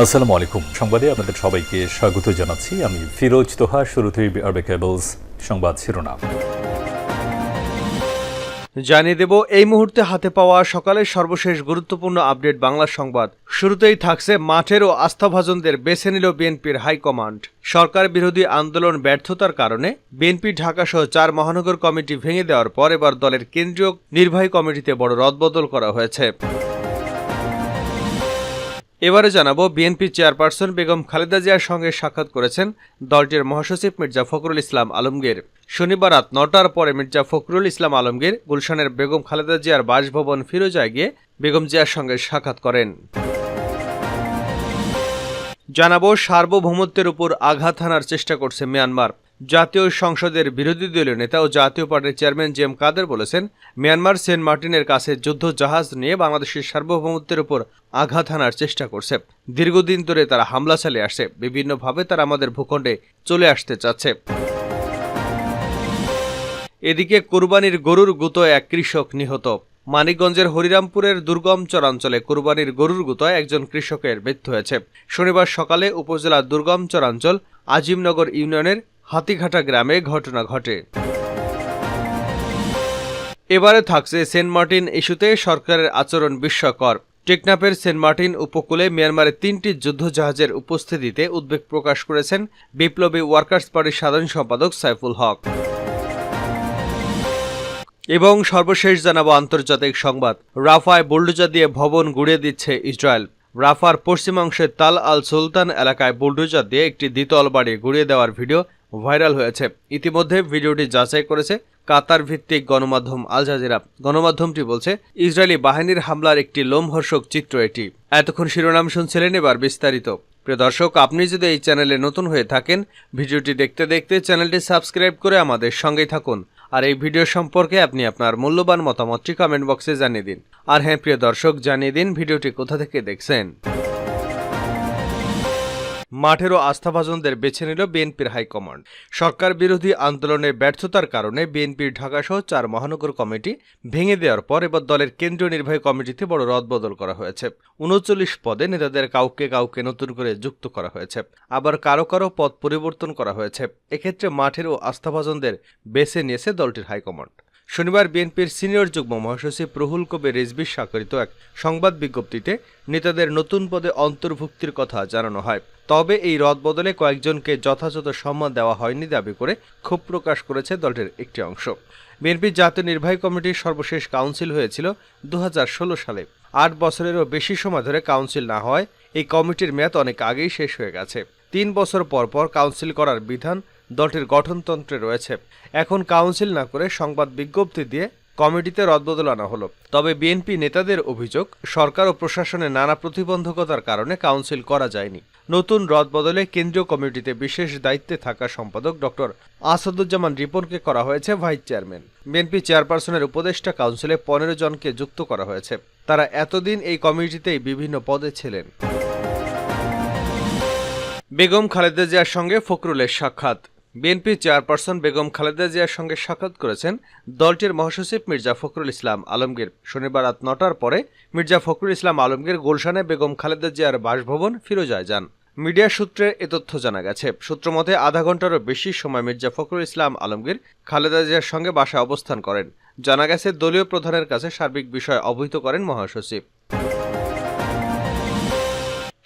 আসসালামু আলাইকুম। সংবাদে আপনাদের সবাইকে স্বাগত জানাচ্ছি। আমি ফিরোজ তোহা, শুরুতেই আরবে কেবলস সংবাদ শিরোনাম। জানিয়ে দেব, এই মুহূর্তে হাতে পাওয়া সকালের সর্বশেষ গুরুত্বপূর্ণ আপডেট বাংলা সংবাদ। শুরুতেই থাকছে মাঠের ও আস্থাভাজনদের বেছে নিল বিএনপির হাইকমান্ড। সরকার বিরোধী আন্দোলন ব্যর্থতার কারণে বিএনপি, ঢাকা সহ চার মহানগর কমিটি ভেঙে দেওয়ার পর এবার দলের কেন্দ্রীয় নির্বাহী কমিটিতে বড় রদবদল করা হয়েছে। এবারে জানাব বিএনপি চেয়ারপারসন বেগম খালেদা জিয়ার সঙ্গে সাক্ষাৎ করেছেন দলটির মহাসচিব মির্জা ফখরুল ইসলাম আলমগীর। শনিবার রাত নটার পরে মির্জা ফখরুল ইসলাম আলমগীর গুলশানের বেগম খালেদা জিয়ার বাসভবন ফিরোজায় গিয়ে বেগম জিয়ার সঙ্গে সাক্ষাৎ করেন। জানাব সার্বভৌমত্বের উপর আঘাত হানার চেষ্টা করছে মিয়ানমার। জাতীয় সংসদের বিরোধী দলীয় নেতা ও জাতীয় পার্টির চেয়ারম্যান জি এম কাদের বলেছেন, মিয়ানমার সেন্ট মার্টিনের কাছে যুদ্ধ জাহাজ নিয়ে বাংলাদেশের সার্বভৌমত্বের উপর আঘাত হানার চেষ্টা করছে। দীর্ঘদিন ধরে তারা হামলা চালিয়ে আসছে। বিভিন্নভাবে তারা আমাদের ভূখণ্ডে চলে আসতে চাচ্ছে। এদিকে কোরবানির গরুর গুতোয় এক কৃষক নিহত। মানিকগঞ্জের হরিরামপুরের দুর্গম চরাঞ্চলে কোরবানির গরুর গুতোয় একজন কৃষকের মৃত্যু হয়েছে। শনিবার সকালে উপজেলার দুর্গম চরাঞ্চল আজিমনগর ইউনিয়নের হাতিঘাটা গ্রামে ঘটনা ঘটে। এবারে থাকছে সেন্ট মার্টিন ইস্যুতে সরকারের আচরণ বিস্ময়কর। টেকনাফের সেন্ট মার্টিন উপকূলে মিয়ানমারের তিনটি যুদ্ধজাহাজের উপস্থিতিতে উদ্বেগ প্রকাশ করেছেন বিপ্লবী ওয়ার্কার্স পার্টির সাধারণ সম্পাদক সাইফুল হক। এবং সর্বশেষ জানাব আন্তর্জাতিক সংবাদ। রাফায় বুলডোজার দিয়ে ভবন গুড়িয়ে দিচ্ছে ইসরায়েল। রাফার পশ্চিমাংশের তাল আল সুলতান এলাকায় বুলডোজার দিয়ে একটি দ্বিতল বাড়ি গুড়িয়ে দেওয়ার ভিডিও ভাইরাল হয়েছে। ইতিমধ্যে ভিডিওটি যাচাই করেছে কাতার ভিত্তিক গণমাধ্যম আল জাজিরা। গণমাধ্যমটি বলছে, ইসরায়েলি বাহিনীর হামলার একটি লোমহর্ষক চিত্র এটি। এতক্ষণ শিরোনাম শুনছিলেন এবার বিস্তারিত। প্রিয় দর্শক, আপনি যদি এই চ্যানেলে নতুন হয়ে থাকেন, ভিডিওটি দেখতে দেখতে চ্যানেলটি সাবস্ক্রাইব করে আমাদের সঙ্গেই থাকুন। আর এই ভিডিও সম্পর্কে আপনি আপনার মূল্যবান মতামতটি কমেন্ট বক্সে জানিয়ে দিন। আর হ্যাঁ প্রিয় দর্শক, জানিয়ে দিন ভিডিওটি কোথা থেকে দেখছেন। মাঠেরও আস্থাভাজনদের বেছে নিল বিএনপির হাইকমান্ড। সরকার বিরোধী আন্দোলনের ব্যর্থতার কারণে বিএনপির ঢাকাসহ চার মহানগর কমিটি ভেঙে দেওয়ার পর এবার দলের কেন্দ্রীয় নির্বাহী কমিটিতে বড় রদবদল করা হয়েছে। উনচল্লিশ পদে নেতাদের কাউকে কাউকে নতুন করে যুক্ত করা হয়েছে। আবার কারও কারও পদ পরিবর্তন করা হয়েছে। এক্ষেত্রে মাঠের ও আস্থাভাজনদের বেছে নিয়েছে দলটির হাইকমান্ড। শনিবার বিএনপির সিনিয়র যুগ্ম মহাসচিব প্রহুল কবির রিজভি স্বাক্ষরিত এক সংবাদ বিজ্ঞপ্তিতে নেতাদের নতুন পদে অন্তর্ভুক্তির কথা জানানো হয়। তবে এই রদবদলে কয়েকজনকে যথাযথ সম্মান দেওয়া হয়নি দাবি করে ক্ষোভ প্রকাশ করেছে দলটির একটি অংশ। বিএনপির জাতীয় নির্বাহী কমিটির সর্বশেষ কাউন্সিল হয়েছিল দু হাজার ষোলো সালে। আট বছরেরও বেশি সময় ধরে কাউন্সিল না হয় এই কমিটির মেয়াদ অনেক আগেই শেষ হয়ে গেছে। তিন বছর পর পর কাউন্সিল করার বিধান দলটির গঠনতন্ত্রে রয়েছে। এখন কাউন্সিল না করে সংবাদ বিজ্ঞপ্তি দিয়ে কমিটিতে রদবদল আনা হলো। তবে বিএনপি নেতাদের অভিযোগ, সরকার ও প্রশাসনের নানা প্রতিবন্ধকতার কারণে কাউন্সিল করা যায়নি। নতুন রদবদলে কেন্দ্রীয় কমিটিতে বিশেষ দায়িত্বে থাকা সম্পাদক ডক্টর আসাদুজ্জামান রিপনকে করা হয়েছে ভাইস চেয়ারম্যান। বিএনপি চেয়ারপারসনের উপদেষ্টা কাউন্সিলে পনেরো জনকে যুক্ত করা হয়েছে। তারা এতদিন এই কমিটিতেই বিভিন্ন পদে ছিলেন। বেগম খালেদা জিয়ার সঙ্গে ফখরুলের সাক্ষাৎ। বিএনপি চেয়ারপারসন বেগম খালেদা জিয়ার সঙ্গে সাক্ষাৎ করেছেন দলটির মহাসচিব মির্জা ফখরুল ইসলাম আলমগীর। শনিবার রাত নটার পরে মির্জা ফখরুল ইসলাম আলমগীর গুলশানে বেগম খালেদা জিয়ার বাসভবন ফিরোজায় যান। মিডিয়া সূত্রে এ তথ্য জানা গেছে। সূত্রমতে আধা ঘন্টারও বেশি সময় মির্জা ফখরুল ইসলাম আলমগীর খালেদা জিয়ার সঙ্গে বাসায় অবস্থান করেন। জানা গেছে দলীয় প্রধানের কাছে সার্বিক বিষয় অবহিত করেন মহাসচিব।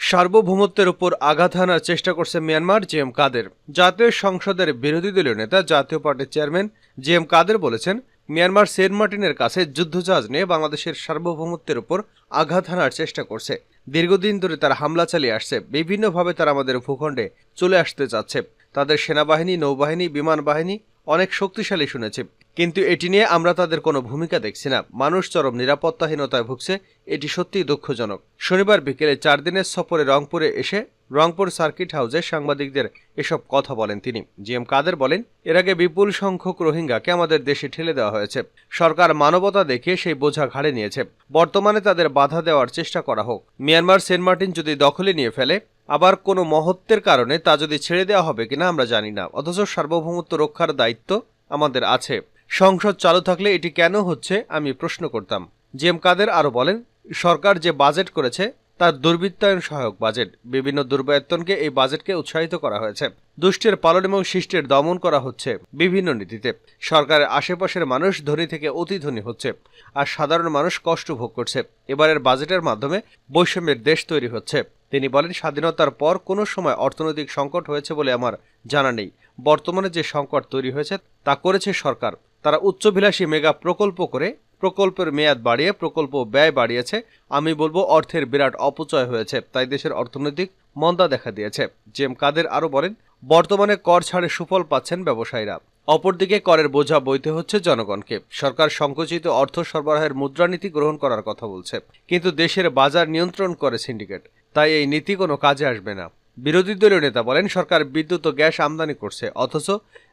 সার্বভৌমত্বের উপর আঘাত হানার চেষ্টা করছে মিয়ানমার জে এম কাদের। জাতীয় সংসদের বিরোধী দলীয় নেতা, জাতীয় পার্টির চেয়ারম্যান জি এম কাদের বলেছেন, মিয়ানমার সেন্ট মার্টিনের কাছে যুদ্ধজাহাজ নিয়ে বাংলাদেশের সার্বভৌমত্বের উপর আঘাত হানার চেষ্টা করছে। দীর্ঘদিন ধরে তারা হামলা চালিয়ে আসছে। বিভিন্নভাবে তারা আমাদের ভূখণ্ডে চলে আসতে চাচ্ছে। তাদের সেনাবাহিনী, নৌবাহিনী, বিমান বাহিনী অনেক শক্তিশালী শুনেছি। কিন্তু এটি নিয়ে আমরা তাদের কোনো ভূমিকা দেখছি না। মানুষ চরম নিরাপত্তাহীনতায় ভুগছে, এটি সত্যিই দুঃখজনক। শনিবার বিকেলে চার দিনের সফরে রংপুরে এসে রংপুর সার্কিট হাউসে সাংবাদিকদের এসব কথা বলেন তিনি। জি এম কাদের বলেন, এর আগে বিপুল সংখ্যক রোহিঙ্গাকে আমাদের দেশে ঠেলে দেওয়া হয়েছে। সরকার মানবতা দেখিয়ে সেই বোঝা ঘাড়ে নিয়েছে। বর্তমানে তাদের বাধা দেওয়ার চেষ্টা করা হোক। মিয়ানমার সেন্ট মার্টিন যদি দখলে নিয়ে ফেলে, আবার কোনো মহত্বের কারণে তা যদি ছেড়ে দেওয়া হবে কিনা আমরা জানি না। অথচ সার্বভৌমত্ব রক্ষার দায়িত্ব আমাদের আছে। সংসদ চালু থাকলে এটি কেন হচ্ছে আমি প্রশ্ন করতাম। জি এম কাদের আরও বলেন, সরকার যে বাজেট করেছে তার দুর্বৃত্তায়ন সহায়ক বাজেট। বিভিন্ন দুর্বৃত্তনকে এই বাজেটকে উৎসাহিত করা হয়েছে। দুষ্টের পালন এবং শিষ্টের দমন করা হচ্ছে বিভিন্ন নীতিতে। সরকারের আশেপাশের মানুষ ধনী থেকে অতি ধনী হচ্ছে আর সাধারণ মানুষ কষ্ট ভোগ করছে। এবারের বাজেটের মাধ্যমে বৈষম্যের দেশ তৈরি হচ্ছে। তিনি বলেন, স্বাধীনতার পর কোনো সময় অর্থনৈতিক সংকট হয়েছে বলে আমার জানা নেই। বর্তমানে যে সংকট তৈরি হয়েছে তা করেছে সরকার। তারা উচ্চভিলাষী মেগা প্রকল্প করে প্রকল্পের মেয়াদ বাড়িয়ে, প্রকল্প ব্যয় বাড়িয়েছে। আমি বলব অর্থের বিরাট অপচয় হয়েছে, তাই দেশের অর্থনৈতিক মন্দা দেখা দিয়েছে। জেম কাদের আরও বলেন, বর্তমানে কর ছাড়ে সুফল পাচ্ছেন ব্যবসায়ীরা। অপরদিকে করের বোঝা বইতে হচ্ছে জনগণকে। সরকার সংকুচিত অর্থ সরবরাহের মুদ্রানীতি গ্রহণ করার কথা বলছে, কিন্তু দেশের বাজার নিয়ন্ত্রণ করে সিন্ডিকেট। তাই এই নীতি কোনো কাজে আসবে না। বিরোধী দলীয় নেতা বলেন, সরকার বিদ্যুৎ ও গ্যাস আমদানি করছে, অথচ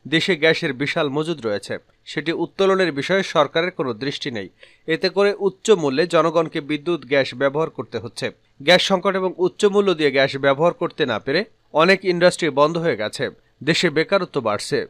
দেশে গ্যাসের বিশাল মজুদ রয়েছে। সেটি উত্তোলনের বিষয়ে সরকারের কোনো দৃষ্টি নেই। এতে করে উচ্চ মূল্যে জনগণকে বিদ্যুৎ, গ্যাস ব্যবহার করতে হচ্ছে। গ্যাস সংকট এবং উচ্চ মূল্য দিয়ে গ্যাস ব্যবহার করতে না পেরে অনেক ইন্ডাস্ট্রি বন্ধ হয়ে গেছে। দেশে বেকারত্ব বাড়ছে।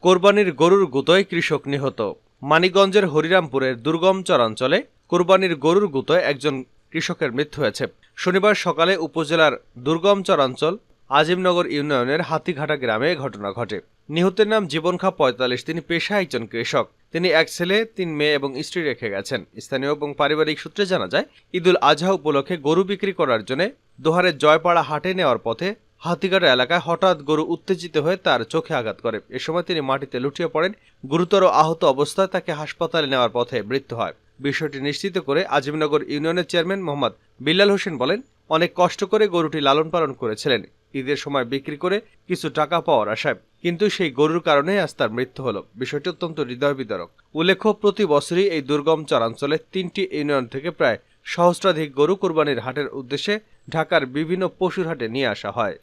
কোরবানির গরুর গুতোয় কৃষক নিহত। মানিকগঞ্জের হরিরামপুরের দুর্গম চরাঞ্চলে কোরবানির গরুর গুতোয় একজন কৃষকের মৃত্যু হয়েছে। শনিবার সকালে উপজেলার দুর্গম চরাঞ্চল আজিমনগর ইউনিয়নের হাতিঘাটা গ্রামে ঘটনা ঘটে। নিহতের নাম জীবন খা পঁয়তাল্লিশ, তিনি পেশায় একজন কৃষক। তিনি এক ছেলে, তিন মেয়ে এবং স্ত্রী রেখে গেছেন। স্থানীয় এবং পারিবারিক সূত্রে জানা যায়, ঈদুল আজহা উপলক্ষে গরু বিক্রি করার জন্য দোহারের জয়পাড়া হাটে নেওয়ার পথে হাতিঘাটা এলাকায় হঠাৎ গরু উত্তেজিত হয়ে তার চোখে আঘাত করে। এ সময় তিনি মাটিতে লুটিয়ে পড়েন। গুরুতর আহত অবস্থায় তাকে হাসপাতালে নেওয়ার পথে মৃত্যু হয়। বিষয়টি নিশ্চিত করে আজিমনগর ইউনিয়নের চেয়ারম্যান মোহাম্মদ বিল্লাল হোসেন বলেন, অনেক কষ্ট করে গরুটি লালন পালন করেছিলেন। ঈদের সময় বিক্রি করে কিছু টাকা পাওয়ার আশায়। কিন্তু সেই গরুর কারণে আজ তার মৃত্যু হলো। বিষয়টি অত্যন্ত হৃদয় বিদারক উল্লেখ্য, প্রতি বছরই এই দুর্গম চরাঞ্চলে তিনটি ইউনিয়ন থেকে প্রায় সহস্রাধিক গরু কোরবানির হাটের উদ্দেশ্যে ঢাকার বিভিন্ন পশুর হাটে নিয়ে আসা হয়।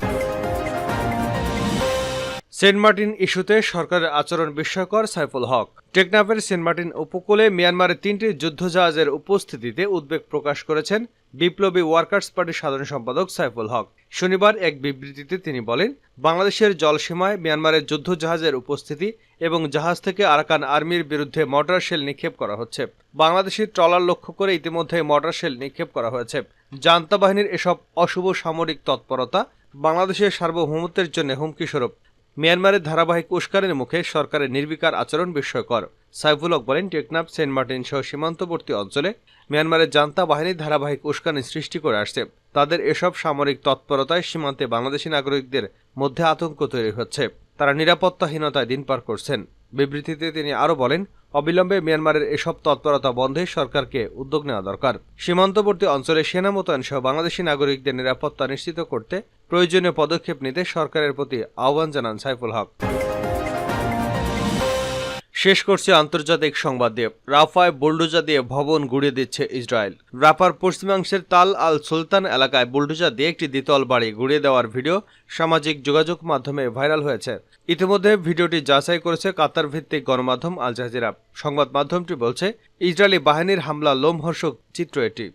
সেন্ট মার্টিন ইস্যুতে সরকারের আচরণ বিস্ময়কর সাইফুল হক। টেকনাফের সেন্ট মার্টিন উপকূলে মিয়ানমারের তিনটি যুদ্ধজাহাজের উপস্থিতিতে উদ্বেগ প্রকাশ করেছেন বিপ্লবী ওয়ার্কার্স পার্টির সাধারণ সম্পাদক সাইফুল হক। শনিবার এক বিবৃতিতে তিনি বলেন, বাংলাদেশের জলসীমায় মিয়ানমারের যুদ্ধজাহাজের উপস্থিতি এবং জাহাজ থেকে আরাকান আর্মির বিরুদ্ধে মর্টার শেল নিক্ষেপ করা হচ্ছে। বাংলাদেশি ট্রলার লক্ষ্য করে ইতিমধ্যে মর্টার শেল নিক্ষেপ করা হয়েছে। জান্তা বাহিনীর এসব অশুভ সামরিক তৎপরতা বাংলাদেশের সার্বভৌমত্বের জন্য হুমকি স্বরূপ। মিয়ানমারের ধারাবাহিক উস্কারের মুখে সরকারের নির্বিকার আচরণ বিস্ময়কর। সাইফুল হক বলেন, টেকনাফ, সেন্ট মার্টিন সহ সীমান্তবর্তী অঞ্চলে মিয়ানমারের জান্তা বাহিনীর ধারাবাহিক উস্কানি সৃষ্টি করে আসছে। তাদের এসব সামরিক তৎপরতায় সীমান্তে বাংলাদেশি নাগরিকদের মধ্যে আতঙ্ক তৈরি হচ্ছে। তারা নিরাপত্তাহীনতায় দিন পার করছেন। বিবৃতিতে তিনি আরও বলেন, অবিলম্বে মিয়ানমারের এসব তৎপরতা বন্ধে সরকারকে উদ্যোগ নেওয়া দরকার। সীমান্তবর্তী অঞ্চলে সেনা মোতায়েন সহ বাংলাদেশি নাগরিকদের নিরাপত্তা নিশ্চিত করতে প্রয়োজনীয় পদক্ষেপ নিতে সরকারের প্রতি আহ্বান জানান সাইফুল হক। শেষ করছে আন্তর্জাতিক সংবাদ দিয়ে। রাফায় বুলডোজা দিয়ে ভবন গুড়িয়ে দিচ্ছে ইসরায়েল। রাফার পশ্চিমাংশের তাল আল সুলতান এলাকায় বুলডোজা দিয়ে একটি দ্বিতল বাড়ি গুড়িয়ে দেওয়ার ভিডিও সামাজিক যোগাযোগ মাধ্যমে ভাইরাল হয়েছে। ইতিমধ্যে ভিডিওটি যাচাই করেছে কাতার ভিত্তিক গণমাধ্যম আল জাজিরা। সংবাদ মাধ্যমটি বলছে, ইসরায়েলি বাহিনীর হামলা লোমহর্ষক চিত্র এটি।